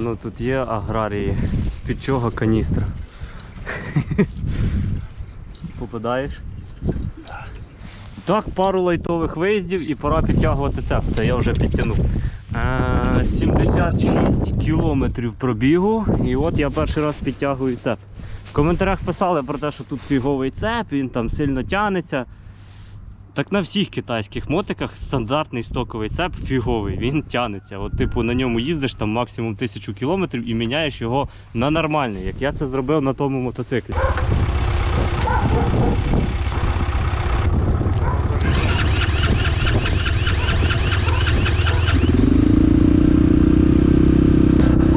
ну тут є аграрії. З-під чого каністра. Попадаєш? Так, пару лайтових виїздів і пора підтягувати цеп. Це я вже підтягнув. Е, 76 кілометрів пробігу. І от я перший раз підтягую цеп. В коментарях писали про те, що тут фіговий цеп, він там сильно тянеться. Так на всіх китайських мотиках стандартний стоковий цеп фіговий, він тянеться. От, типу, на ньому їздиш там максимум тисячу кілометрів і міняєш його на нормальний, як я це зробив на тому мотоциклі.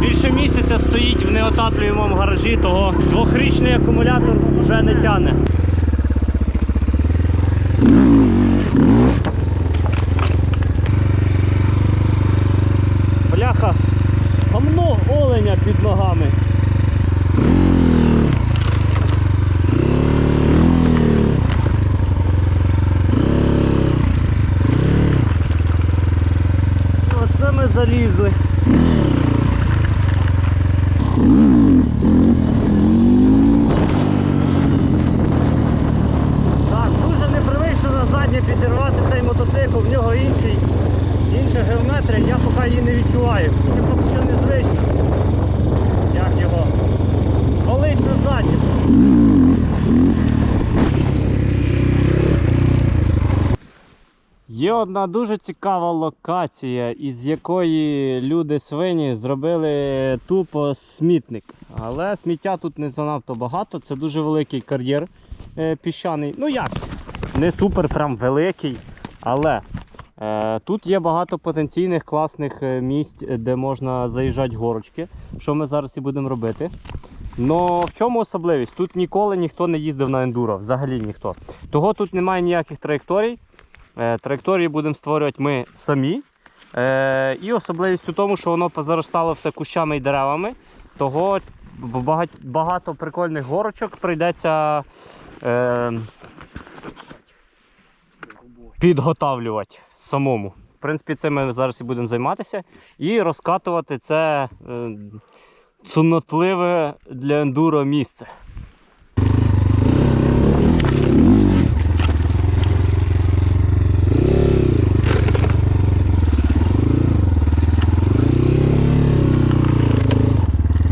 Більше місяця стоїть в неотаплюємому гаражі, того двохрічний акумулятор вже не тяне. Під ногами. Оце ми залізли. Дуже непривично на заднє підірвати цей мотоцикл, в нього інший, інша геометрія, я поки її не відчуваю. Це поки що незвично. Як його? Валить на заднє. Є одна дуже цікава локація, із якої люди свині зробили тупо смітник. Але сміття тут не занадто багато. Це дуже великий кар'єр е, піщаний. Ну як? Не супер прям великий. Але тут є багато потенційних класних е, місць, де можна заїжджати горочки, що ми зараз і будемо робити. Но в чому особливість? Тут ніколи ніхто не їздив на ендуро, взагалі ніхто. Того тут немає ніяких траєкторій. Е, Траєкторії будемо створювати ми самі. Е, І особливість у тому, що воно позаростало все кущами і деревами. Того багато прикольних горочок прийдеться е, підготавлювати самому. В принципі, цим ми зараз і будемо займатися. І розкатувати це е, цунотливе для ендуро місце.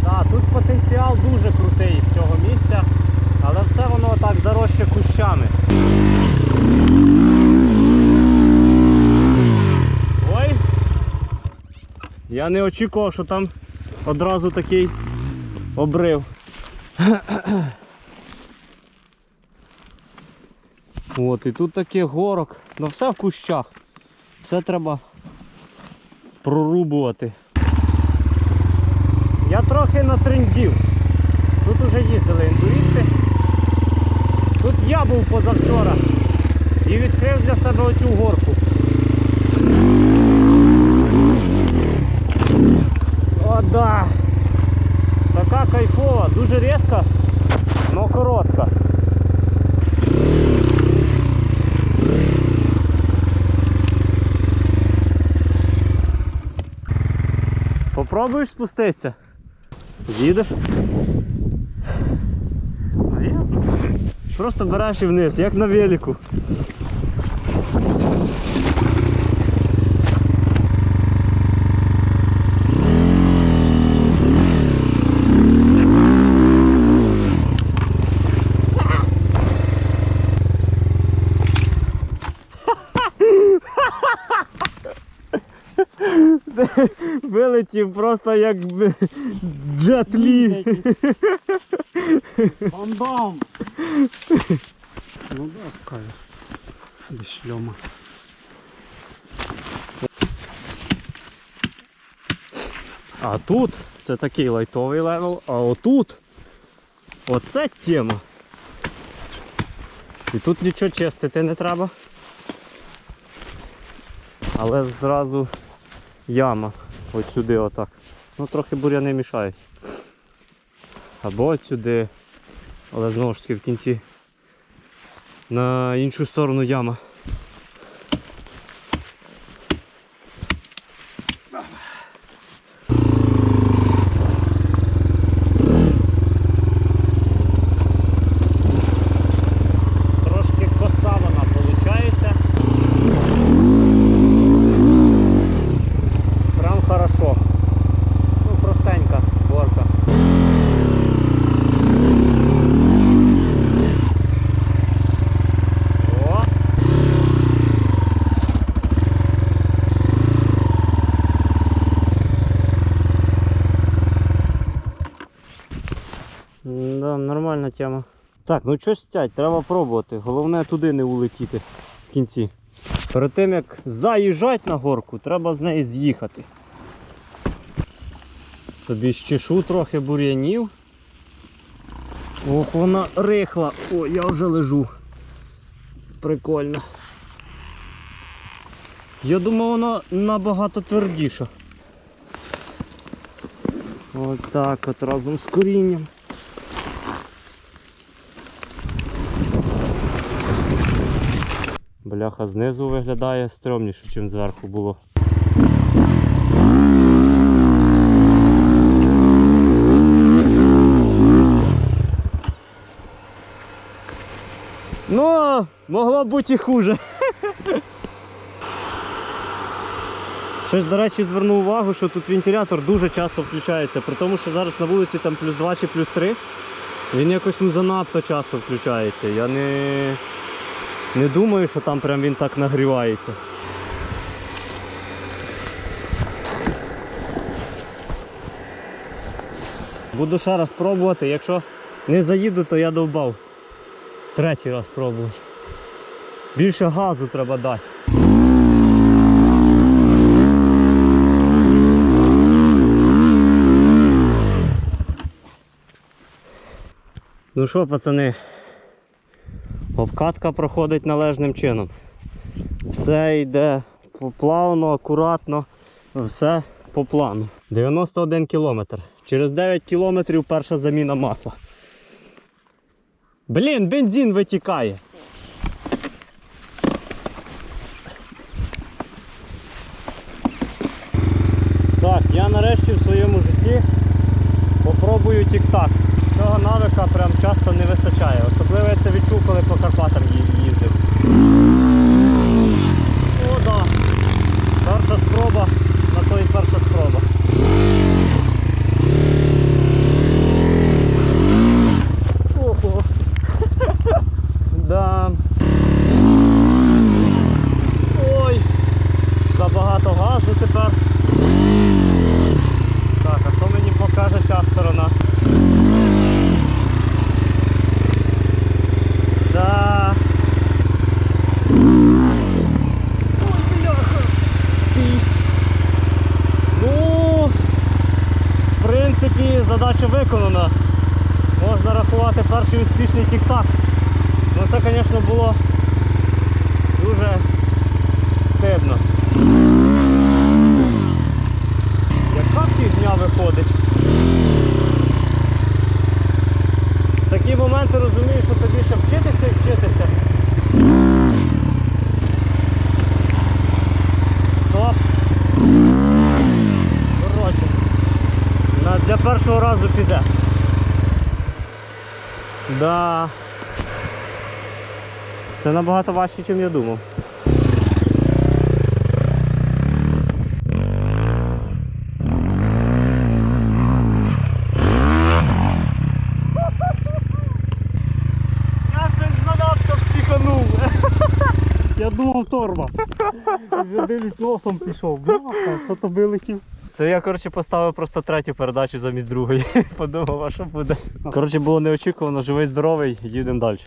Да, тут потенціал дуже крутий цього місця, але все воно так заросше кущами. Ой! Я не очікував, що там одразу такий обрив. От, і тут таких горок. Ну все в кущах. Все треба прорубувати. Я трохи натрендів. Тут уже їздили індуристи. Тут я був позавчора і відкрив для себе оцю горку. О, да. Така кайфова, дуже різка, але коротка. Попробуєш спуститися? Їдеш? Просто береш і вниз, як на велику. Вилетів просто як б- джет. Бам-бам! Ну да. Без шлема. А тут це такий лайтовий левел, а отут оце тема. І тут нічого чистити не треба. Але зразу яма. Ось сюди отак. Ну трохи буряни мішає. Або от сюди. Але знову ж таки в кінці на іншу сторону яма. Тема. Так, ну що стять, треба пробувати. Головне туди не улетіти в кінці. Перед тим як заїжджати на горку, треба з неї з'їхати. Собі щешу трохи бур'янів. Ох, вона рихла. О, я вже лежу. Прикольно. Я думав, вона набагато твердіша. Отак от разом з корінням. Бляха знизу виглядає стрьомніше, ніж зверху було. Ну, могло бути і хуже. Щось, до речі, звернув увагу, що тут вентилятор дуже часто включається, при тому, що зараз на вулиці там плюс 2 чи плюс 3. Він якось ну, занадто часто включається. Я не, не думаю, що там прям він так нагрівається. Буду ще раз пробувати, якщо не заїду, то я довбав. Третій раз пробувати. Більше газу треба дати. Ну що, пацани, обкатка проходить належним чином. Все йде плавно, акуратно, все по плану. 91 кілометр. Через 9 кілометрів перша заміна масла. Блін, бензин витікає. Так, я нарешті в своєму житті попробую тік-так. Цього навика прям часто не вистачає. Особливо я це відчув, коли по Карпатам їздив. О, да. Перша спроба, на то і перша спроба. Ого. Да. Ой, забагато газу тепер. Так, а що мені покаже ця сторона? Да. Ой, бляха. Стій. Ну, в принципі, задача виконана. Можна рахувати перший успішний тік-так. Ну це, звісно, було дуже стидно. Яка фігня виходить? В такі моменти розумієш, що тобі ще вчитися і вчитися. Для першого разу піде. Да. Це набагато важче, ніж я думав. Я думав торба. Вже дивлюсь носом пішов. Бляха, то вилетів. Це я, коротше, поставив просто третю передачу замість другої. Подумав, а що буде. Коротше, було неочікувано, живий, здоровий, їдемо далі.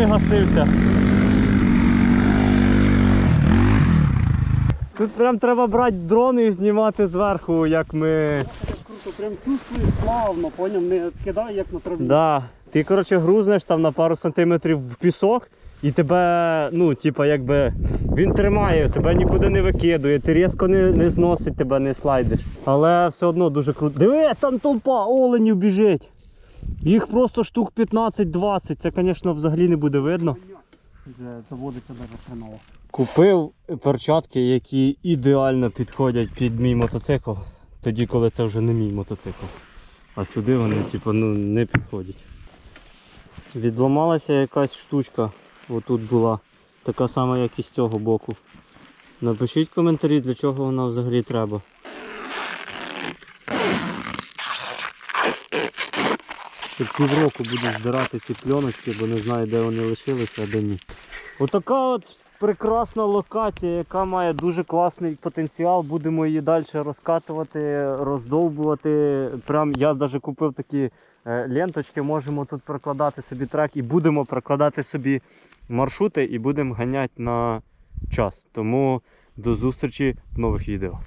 Не гасився. Тут прям треба брати дрон і знімати зверху, як ми. Круто, прям чувствуєш плавно, поняв, не кидає як на траві. Да. Ти, коротше, грузнеш там на пару сантиметрів в пісок, і тебе, ну, типа, якби він тримає, тебе нікуди не викидує, ти різко не, не зносить, тебе не слайдиш. Але все одно дуже круто. Диви, там толпа оленів біжить. Їх просто штук 15-20. Це, звісно, взагалі не буде видно. Заводиться навіть хреново. Купив перчатки, які ідеально підходять під мій мотоцикл, тоді, коли це вже не мій мотоцикл. А сюди вони типу, ну, не підходять. Відламалася якась штучка, отут була, така сама, як і з цього боку. Напишіть коментарі, для чого вона взагалі треба. Ще півроку буду збирати ці пленочки, бо не знаю, де вони лишилися, а де ні. Отака от прекрасна локація, яка має дуже класний потенціал. Будемо її далі розкатувати, роздовбувати. Прям я навіть купив такі е, ленточки, можемо тут прокладати собі трек і будемо прокладати собі маршрути і будемо ганяти на час. Тому до зустрічі в нових відео.